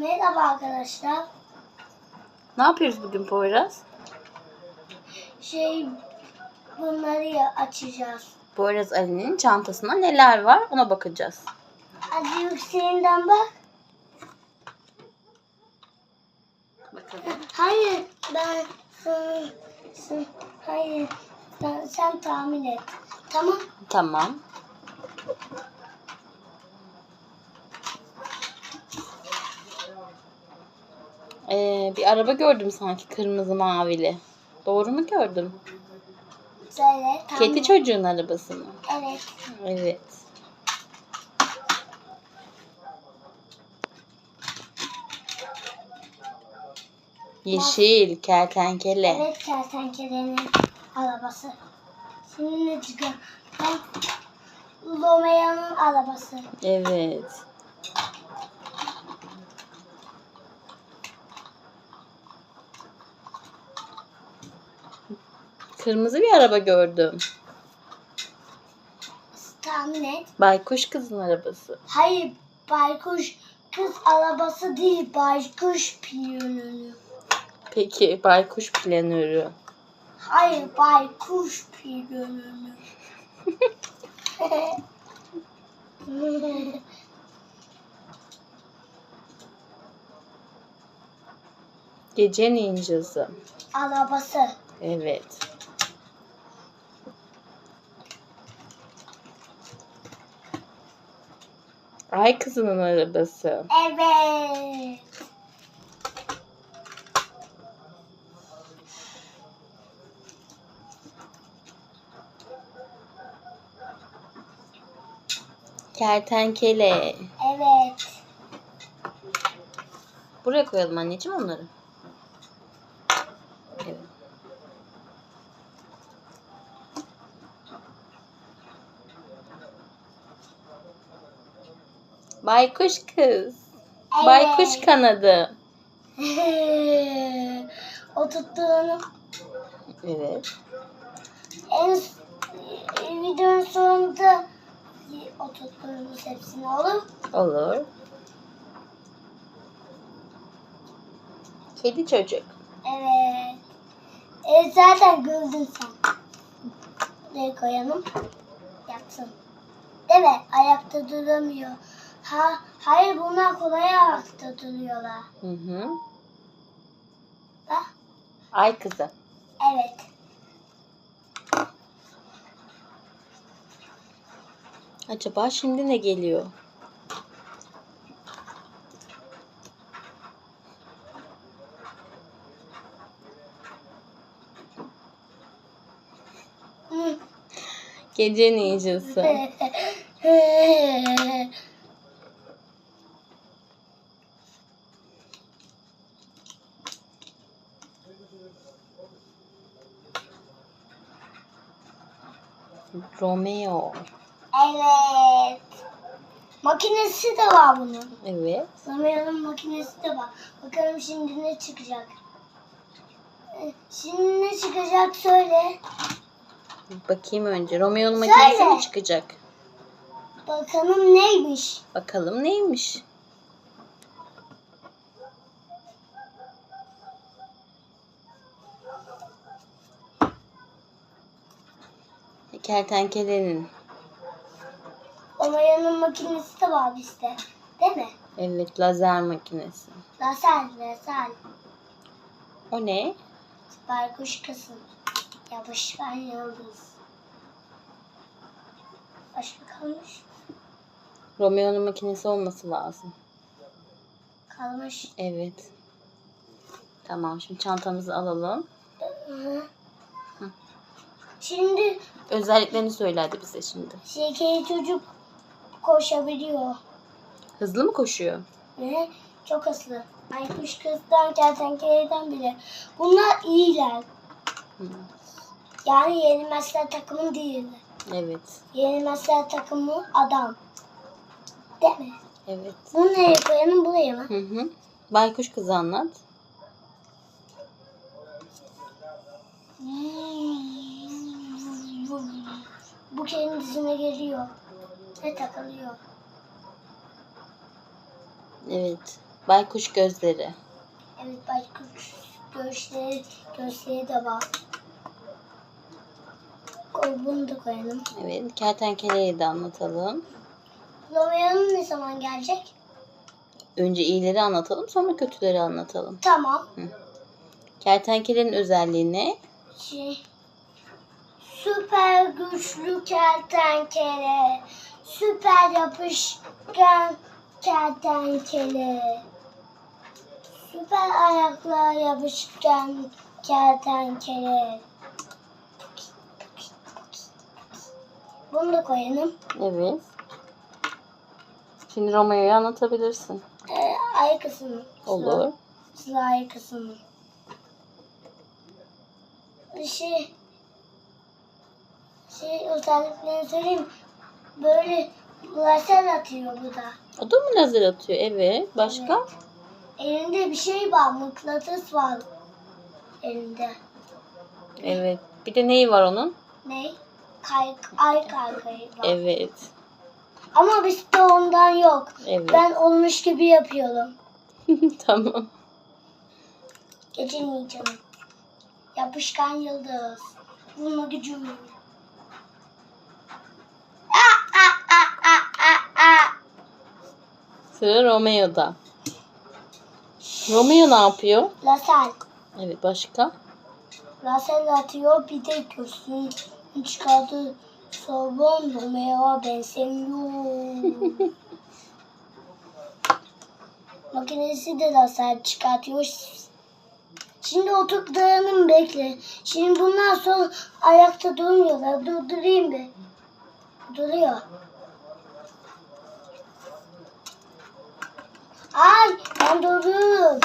Merhaba arkadaşlar. Ne yapıyoruz bugün Poyraz? Şey bunları açacağız. Poyraz Ali'nin çantasında neler var ona bakacağız. Hadi yükseğinden bak. Bakalım. Hayır ben sen, sen- hayır sen, sen tahmin et. Tamam. Tamam. Ee, bir araba gördüm sanki kırmızı mavili. Doğru mu gördüm? Söyle. Tahmin Kedi çocuğun arabası mı? Evet. Evet. Yeşil, kertenkele. Evet kertenkelenin arabası. Şimdi ne çıkıyor? Ben Romeo'nun arabası. Evet. Kırmızı bir araba gördüm. Tahmin et. Baykuş kızın arabası. Hayır baykuş kız arabası değil baykuş piyonunu. Peki baykuş planörü. Hayır baykuş piyonunu. Gece ninjası. arabası. Evet. Ay kızının arabası. Evet. Kertenkele. Evet. Buraya koyalım anneciğim onları. Baykuş kız. Baykuş kanadı. o tuttuğunu Evet. en e, videonun sonunda o tuttuğumuz hepsini olur. Olur. Kedi çocuk. Evet. Evet zaten gördün sen. Buraya koyalım. Yatsın. Değil mi? Ayakta duramıyor. Ha, hayır bunlar kolay ayakta duruyorlar. Hı hı. Bak. Ay kızı. Evet. Acaba şimdi ne geliyor? Gece ninjası. Romeo. evet. Makinesi de var bunun. Evet. Romeo'nun makinesi de var. Bakalım şimdi ne çıkacak. Ee, Şimdi ne çıkacak söyle. Bakayım önce. Romeo'nun makinesi Söyle. mi çıkacak? Bakalım neymiş. Bakalım neymiş? Kertenkelenin. Romeo'nun makinesi de var bizde. Değil mi? Evet lazer makinesi. Lazer, lazer. O ne? Baykuş kızım. Yapışkan yıldız. Başka kalmış. Romeo'nun makinesi olması lazım. Kalmış. Evet. Tamam şimdi çantamızı alalım. Hı. Şimdi Özelliklerini söyle hadi bize şimdi. şekeri çocuk koşabiliyor. Hızlı mı koşuyor? Ve çok hızlı. Baykuş kızdan, kertenkeleden bile. Bunlar iyiler. Hı. Yani yenilmezler takımı değiller. Evet. Yenilmezler takımı adam. Değil mi? Evet. Bunu nereye koyalım? Buraya mı? Hı hı. Baykuş kızı anlat. Bu kendisine geliyor. Ve takılıyor. Evet. Baykuş gözleri. Evet baykuş göğüsleri, göğüsleri de var. Koy bunu da koyalım. Evet. Kertenkeleyi de anlatalım. Romeo'nun ne zaman gelecek? Önce iyileri anlatalım sonra kötüleri anlatalım. Tamam. Kertenkelenin özelliği ne? Şey, süper güçlü kertenkele. Süper yapışkan kertenkele. Süper ayaklar yapışkan kertenkele. Bunu da koyalım. Evet. Şimdi Romeo'yu anlatabilirsin. Ee, ay kısmı. Olur. Sıla ay kısmı. Şey, şey özelliklerini söyleyeyim. Böyle lazer atıyor bu da. O da mı lazer atıyor? Evet. Başka? Elinde bir şey var, mıknatıs var elinde. Evet. Bir de neyi var onun? Ne? Kay, ay kaykayı var. Evet. Ama bizde ondan yok. Evet. Ben olmuş gibi yapıyorum. tamam. Gece yiyeceğim. Yapışkan yıldız. Bulma gücüm aa, aa, aa, aa, aa. Sıra Romeo'da. Romeo ne yapıyor? Lazer. Evet başka? Lazer atıyor bir de göğsünü çıkardı. Sorbon Romeo benzemiyor. Makinesi de lazer çıkartıyor. Şimdi oturduklarını bekle. Şimdi bundan sonra ayakta durmuyorlar. Durdurayım bir. Duruyor. Ay ben durdurum.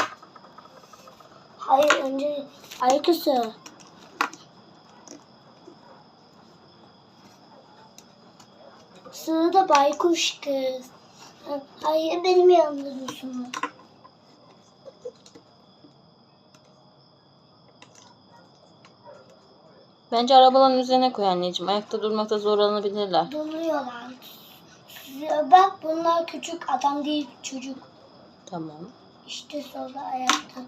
Hayır önce ayaküstü. Sırada baykuş kız. Ha, Hayır benim yanımda dursun. Bence arabaların üzerine koy anneciğim. Ayakta durmakta zorlanabilirler. Duruyorlar. Bak bunlar küçük adam değil çocuk. Tamam. İşte solda ayakta.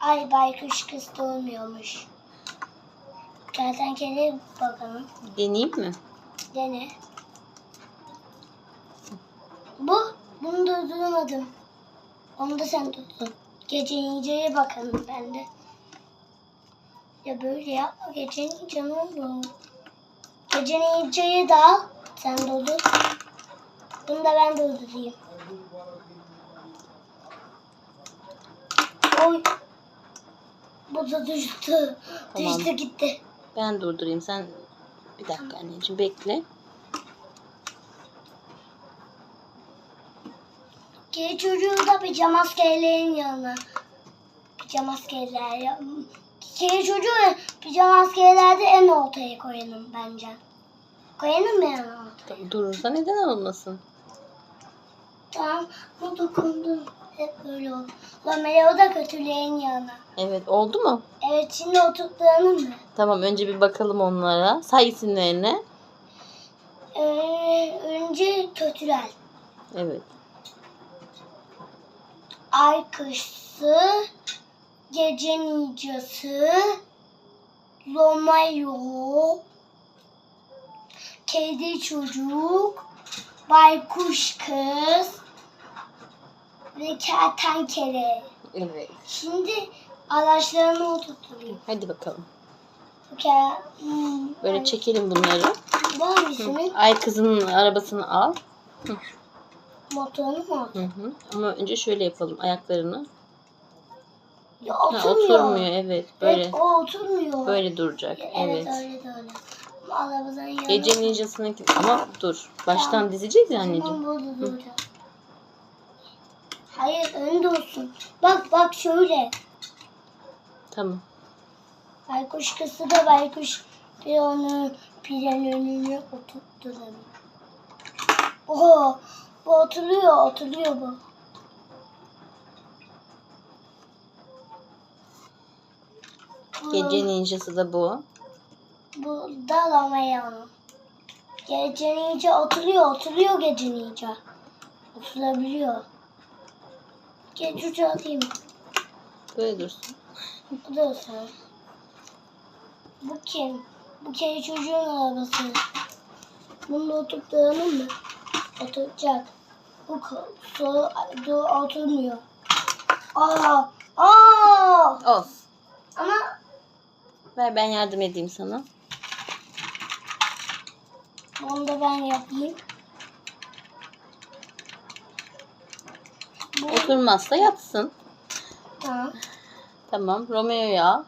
Ay baykuş kız doğmuyormuş. Kertenkele bakalım. Deneyeyim mi? Dene. Bu. Bunu durduramadım. Onu da sen tuttun. Gece inceye bakalım ben de. Ya böyle yapma. Gece ince ne olur? Gece inceyi de al. Sen durdur. Bunu da ben durdurayım. Oy. Bu da düştü. Tamam. Düştü gitti. Ben durdurayım. Sen bir dakika anneciğim bekle. Geri çocuğu da pijama askerlerin yanına. Pijama askerler. ya- Geri çocuğu pijama askerlerde en ortaya koyalım bence. Koyalım mı en ortaya? Durursa neden olmasın? Tamam. Bu dokundum. Hep böyle oldu. Romeo da kötülerin yanına. Evet oldu mu? Evet şimdi oturtturalım mı? Tamam önce bir bakalım onlara. Say isimlerini. Ee, önce kötüler. Evet. Ay kışsı, gece nicası, Romeo, kedi çocuk, baykuş kız ve kertenkele. Evet. Şimdi araçlarını oturtayım. Hadi bakalım. Ke- hmm, Böyle çekelim bunları. Ay kızının arabasını al. Motorunu mu? Hı hı. Ama önce şöyle yapalım ayaklarını. Ya Ha, oturmuyor. oturmuyor evet. Böyle Evet, o oturmuyor. böyle duracak. Evet, Evet. öyle de öyle. Arabadan yanına... Gece ninjasınınki ama dur. Baştan dizeceğiz ya anneciğim. Tamam burada duracak. Hayır önde olsun. Bak bak şöyle. Tamam. Baykuş kızı da baykuş bir onu piren önüne oturtturalım. Oho bu oturuyor oturuyor bu. Gece ninjası da bu. Bu da Ramayana. Gece ninja oturuyor oturuyor gece ninja. Oturabiliyor. Gel çocuğu atayım. Böyle dursun. Bu da olsun. Bu kim? Bu kedi çocuğun arabası. Bununla oturup dayanır mı? Oturacak. Bu ko- so do oturmuyor. Aa! Aa! Olsun. Ama Ver ben yardım edeyim sana. bunu da ben yapayım. Oturmazsa yatsın. tamam. Tamam. Romeo'yu al.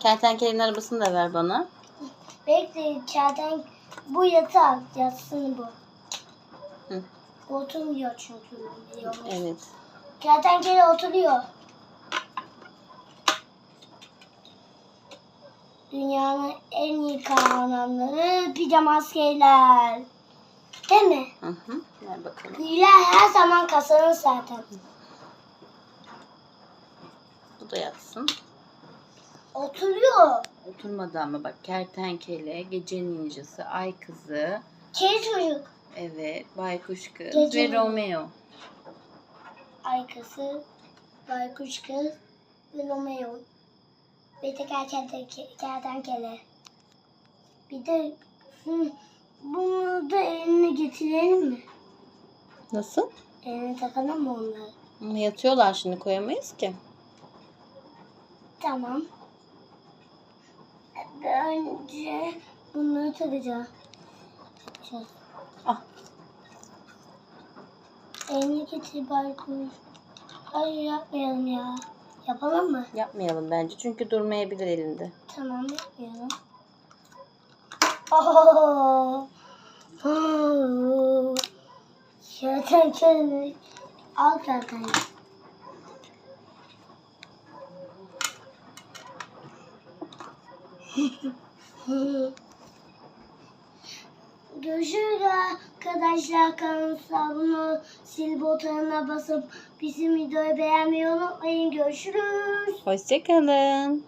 Kertenkelenin arabasını da ver bana. Bekle kerten bu yatak yatsın bu. Hı. Oturmuyor çünkü. biliyorum. Evet. Kertenkele oturuyor. Dünyanın en iyi kahramanları pijama askerler. Değil mi? Hı hı. Ver bakalım. İyiler her zaman kazanır zaten. Bu da yatsın. Oturuyor. Oturmadı ama bak kertenkele, gece ninjası, ay kızı, Kedi çocuk. evet, baykuş kız Gece ve? Romeo. Arkası, baykuş kız ve Romeo. Bir de kertenkele. kertenkele. Bir de bunu da eline getirelim mi? Nasıl? Eline takalım mı onları? Ama yatıyorlar şimdi koyamayız ki. Tamam. Önce bunları takacağım. Şöyle. Ah. Elini getir baykuş. Hayır yapmayalım ya. Yapalım mı? Yapmayalım bence çünkü durmayabilir elinde. Tamam yapmayalım. Oh. Oh. Şöyle şöyle. Al zaten. Görüşürüz arkadaşlar. Kanalımıza abone ol, sil butonuna basıp bizim videoyu beğenmeyi unutmayın. Görüşürüz. Hoşçakalın.